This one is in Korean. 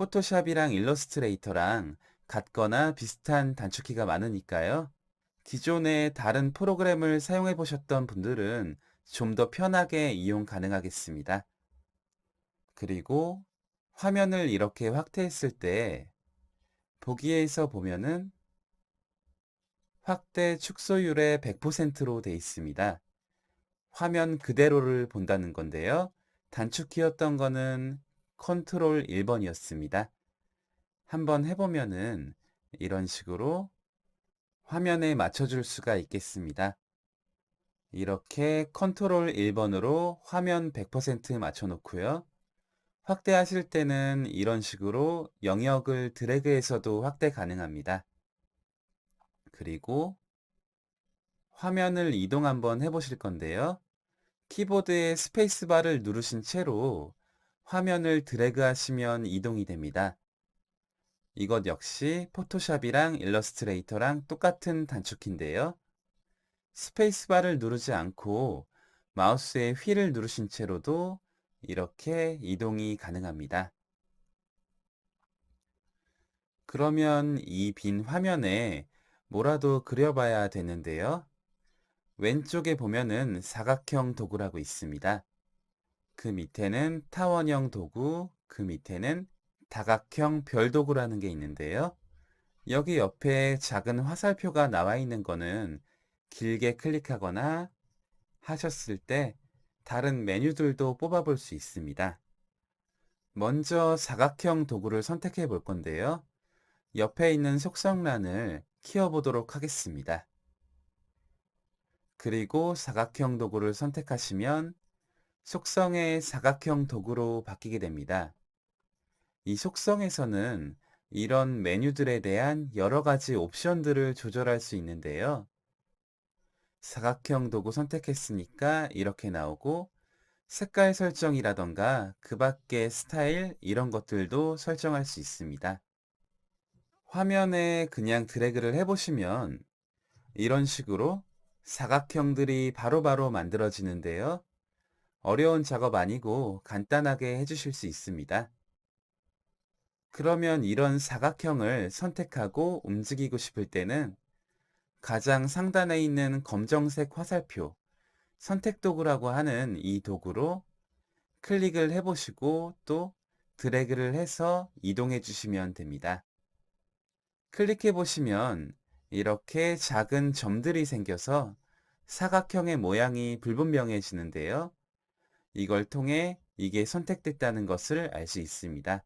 포토샵이랑 일러스트레이터랑 같거나 비슷한 단축키가 많으니까요. 기존에 다른 프로그램을 사용해 보셨던 분들은 좀 더 편하게 이용 가능하겠습니다. 그리고 화면을 이렇게 확대했을 때 보기에서 보면은 확대 축소율의 100%로 되어 있습니다. 화면 그대로를 본다는 건데요. 단축키였던 거는 컨트롤 1번이었습니다. 한번 해보면은 이런 식으로 화면에 맞춰줄 수가 있겠습니다. 이렇게 컨트롤 1번으로 화면 100% 맞춰 놓고요. 확대하실 때는 이런 식으로 영역을 드래그해서도 확대 가능합니다. 그리고 화면을 이동 한번 해보실 건데요. 키보드의 스페이스바를 누르신 채로 화면을 드래그 하시면 이동이 됩니다. 이것 역시 포토샵이랑 일러스트레이터랑 똑같은 단축키인데요. 스페이스바를 누르지 않고 마우스의 휠을 누르신 채로도 이렇게 이동이 가능합니다. 그러면 이 빈 화면에 뭐라도 그려봐야 되는데요. 왼쪽에 보면은 사각형 도구라고 있습니다. 그 밑에는 타원형 도구, 그 밑에는 다각형 별 도구라는 게 있는데요. 여기 옆에 작은 화살표가 나와 있는 거는 길게 클릭하거나 하셨을 때 다른 메뉴들도 뽑아볼 수 있습니다. 먼저 사각형 도구를 선택해 볼 건데요. 옆에 있는 속성란을 키워보도록 하겠습니다. 그리고 사각형 도구를 선택하시면 속성의 사각형 도구로 바뀌게 됩니다. 이 속성에서는 이런 메뉴들에 대한 여러 가지 옵션들을 조절할 수 있는데요. 사각형 도구 선택했으니까 이렇게 나오고 색깔 설정이라던가 그 밖의 스타일 이런 것들도 설정할 수 있습니다. 화면에 그냥 드래그를 해보시면 이런 식으로 사각형들이 바로바로 바로 만들어지는데요. 어려운 작업 아니고 간단하게 해주실 수 있습니다. 그러면 이런 사각형을 선택하고 움직이고 싶을 때는 가장 상단에 있는 검정색 화살표 선택 도구라고 하는 이 도구로 클릭을 해보시고 또 드래그를 해서 이동해 주시면 됩니다. 클릭해 보시면 이렇게 작은 점들이 생겨서 사각형의 모양이 불분명해지는데요. 이걸 통해 이게 선택됐다는 것을 알 수 있습니다.